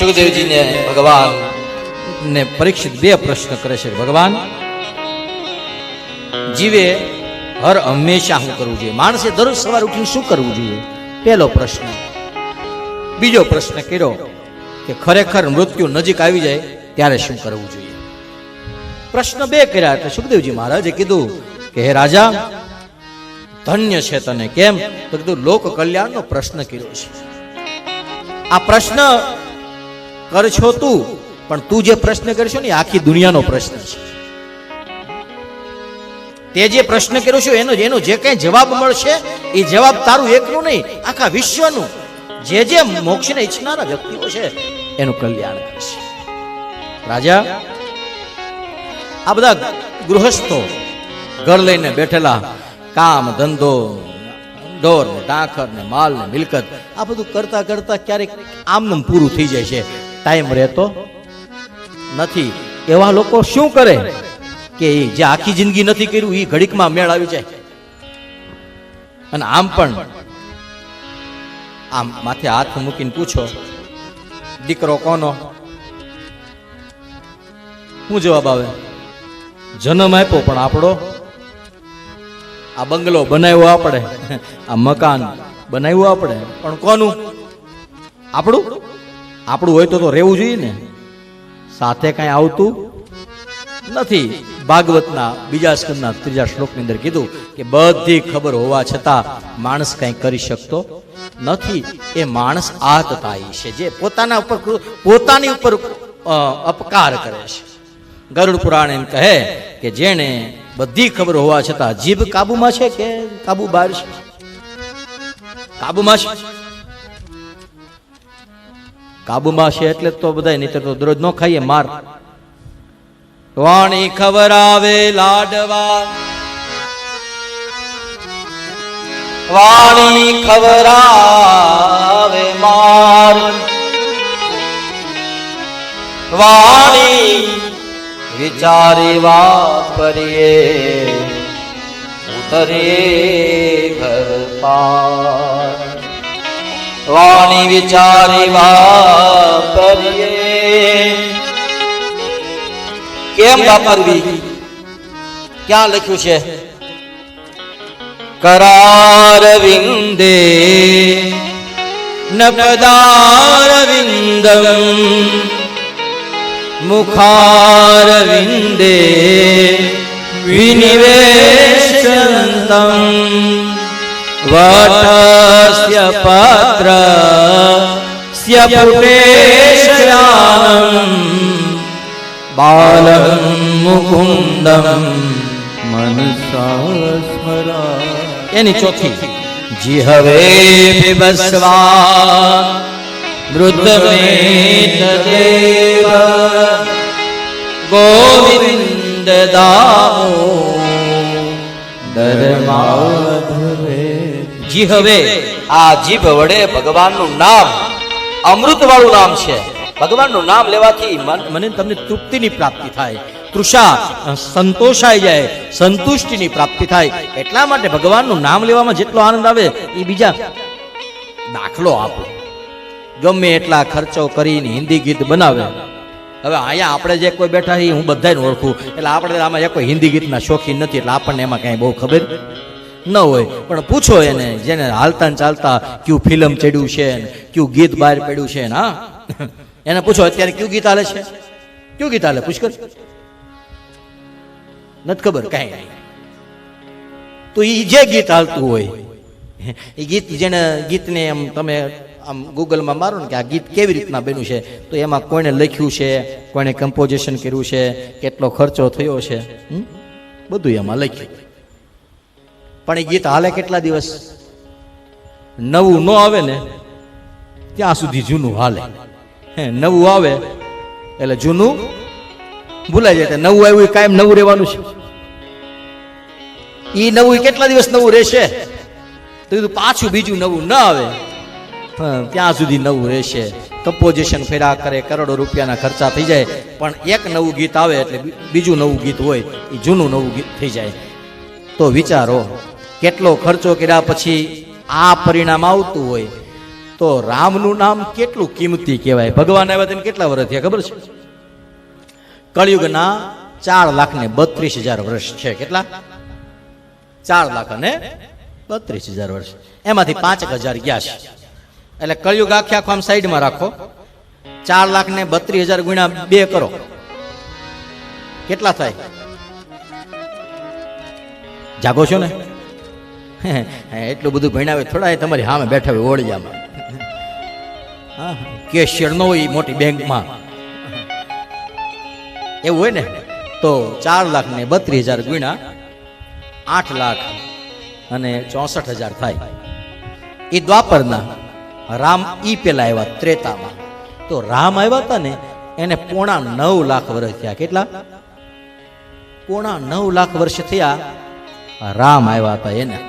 સુખદેવજીને ભગવાન ને પરીક્ષિત બે પ્રશ્ન કરે છે ભગવાન, જીવે હર હંમેશા શું કરવું જોઈએ. માણસે દરરોજ સવાર ઉઠીને શું કરવું જોઈએ? પહેલો પ્રશ્ન. બીજો પ્રશ્ન કર્યો કે, ખરેખર મૃત્યુ નજીક આવી જાય ત્યારે શું કરવું જોઈએ? પ્રશ્ન બે કર્યા એટલે સુખદેવજી મહારાજે કીધું કે, હે રાજા, ધન્ય છે તને. કેમ? તો કીધું લોક કલ્યાણનો પ્રશ્ન કર્યો છે. આ પ્રશ્ન કરશો તું? પણ તું જે પ્રશ્ન કરશો ને આખી દુનિયાનો પ્રશ્ન છે. તે જે પ્રશ્ન કર્યો છે, એનો એનો જે કઈ જવાબ મળશે, એ જવાબ તારું એકનું નહીં, આખા વિશ્વનું. જે જે મોક્ષને ઈચ્છનારા વ્યક્તિઓ છે, એનું કલ્યાણ કરશે. રાજા, આ બધા ગૃહસ્થો ઘર લઈને બેઠેલા, કામ, ધંધો ડોર ને ડાખર ને માલ ને મિલકત, આ બધું કરતા કરતા ક્યારેક આમનું પૂરું થઈ જાય છે. ટાઈમ રહેતો નથી. એવા લોકો શું કરે કે જે આખી જિંદગી નથી કર્યું એ ઘડીકમાં મેળ આવી જાય. અને આમ પણ આમ માથે હાથ મૂકીને પૂછો, દીકરો કોનો? શું જવાબ આવે, જન્મ આપ્યો પણ આપણો? આ બંગલો બનાવ્યો આપણે. આ મકાન બનાવ્યું આપણે. પણ કોનું? આપણું? આપણું હોય તો તો રહેવું જોઈએ ને. સાથે કાંઈ આવતું નથી. ભાગવતના બીજા સ્કંદના ત્રીજા શ્લોકની અંદર કીધું કે બધી ખબર હોવા છતાં માણસ કંઈ કરી શકતો નથી. એ માણસ આતતાઈ છે, જે પોતાના ઉપર પોતાની ઉપર અપકાર કરે છે. ગરુડ પુરાણ એમ કહે કે જેણે બધી ખબર હોવા છતાં જીભ કાબુમાં છે કે કાબુ બહાર છે? કાબુમાં છે? કાબુમાં છે એટલે તો બધા નહીં તો દરરોજ ન ખાઈએ, માર. વાણી ખબર આવે લાડવા. વાણી ખબર આવે માર. વાણી વિચારી વાપરીએ ઉતરીએ ઘર પાર. વાણી વિચારી વાપરીએ કેમ વાપરવી? ક્યાં લખ્યું છે? કરાર વિંદે નપદાર વિંદમ, મુખાર વિંદે વિનિવેશંતમ પત્ર સ્ય પુટેશયાનમ બાલમ મુકુંદમ મનસા સ્મરા એની ચોથી જી હવે બિબસ્વા મૃતમેત દેવ ગોવિંદ દામો માધવે જી હવે, આ જીભ વડે ભગવાનનું નામ અમૃત વાળું નામ છે. ભગવાનનું નામ લેવાથી મને તમને તૃપ્તિની પ્રાપ્તિ થાય. તૃષા સંતોષાઈ જાય, સંતુષ્ટિની પ્રાપ્તિ થાય. એટલા માટે ભગવાનનું નામ લેવામાં જેટલો આનંદ આવે એ બીજા દાખલો આપો. ગમે એટલા ખર્ચો કરીને હિન્દી ગીત બનાવે. હવે અહીંયા આપણે જે કોઈ બેઠા છીએ, હું બધાને ઓળખું. એટલે આપણે આમાં એક કોઈ હિન્દી ગીતના શોખીન નથી, એટલે આપણને એમાં કાંઈ બહુ ખબર? ન હોય. પણ પૂછો એને, જેને હાલતા ને ચાલતા કયું ફિલ્મ ચડ્યું છે કયું ગીત બહાર પડ્યું છે હા? એને પૂછો, અત્યારે કયું ગીત હાલે છે? કયું ગીત હાલે? પુષ્કર? નથી ખબર કાંઈ. તો એ જે ગીત હાલતું હોય એ ગીત જેને, ગીતને એમ તમે આમ ગૂગલમાં મારો ને કે આ ગીત કેવી રીતના બન્યું છે, તો એમાં કોણે લખ્યું છે, કોણે કમ્પોઝિશન કર્યું છે, કેટલો ખર્ચો થયો છે? બધું એમાં લખ્યું. પણ એ ગીત હાલે કેટલા દિવસ? નવું ન આવે ને, ત્યાં સુધી જૂનું હાલે. હે, નવું આવે, એટલે જૂનું ભૂલાઈ જાય. નવું આવ્યું કાયમ નવું રહેવાનું છે. એ નવું કેટલા દિવસ નવું રહેશે? તો કીધું પાછું બીજું નવું ન આવે. ત્યાં સુધી નવું રહેશે. કમ્પોઝિશન ફેરા કરે, કરોડો રૂપિયાના ખર્ચા થઈ જાય. પણ એક નવું ગીત આવે એટલે બીજું નવું ગીત હોય, એ જૂનું નવું ગીત થઈ જાય. તો વિચારો, કેટલો ખર્ચો કર્યા પછી આ પરિણામ આવતું હોય. તો રામનું નામ કેટલું કિંમતી કહેવાય? ભગવાન આવ્યા તેને કેટલા વર્ષ થયા ખબર છે? કળિયુગના ચાર લાખ ને બત્રીસ હજાર વર્ષ છે. કેટલા? ચાર લાખ અને બત્રીસ હજાર વર્ષ. એમાંથી પાંચ હજાર ગયા છે. એટલે કળિયુગ આખે આખો આમ સાઈડમાં રાખો. ચાર લાખ ને બત્રીસ હજાર ગુણ્યા બે કરો. કેટલા થાય? જાગો છો ને? એટલું બધું ભણાવે થોડા એ તમારી સામે બેઠા હોય ઓળિયામાં હા, કેશિયર નો હોય મોટી બેંકમાં. એવું હોય ને? તો ચાર લાખ ને બત્રીસ હજાર ગુણ્યા આઠ લાખ અને ચોસઠ હજાર થાય. એ દ્વાપરના રામ ઈ પેલા આવ્યા ત્રેતામાં. તો રામ આવ્યા હતા ને, એને પોણા નવ લાખ વર્ષ થયા. કેટલા? પોણા નવ લાખ વર્ષ થયા. રામ આવ્યા હતા એને.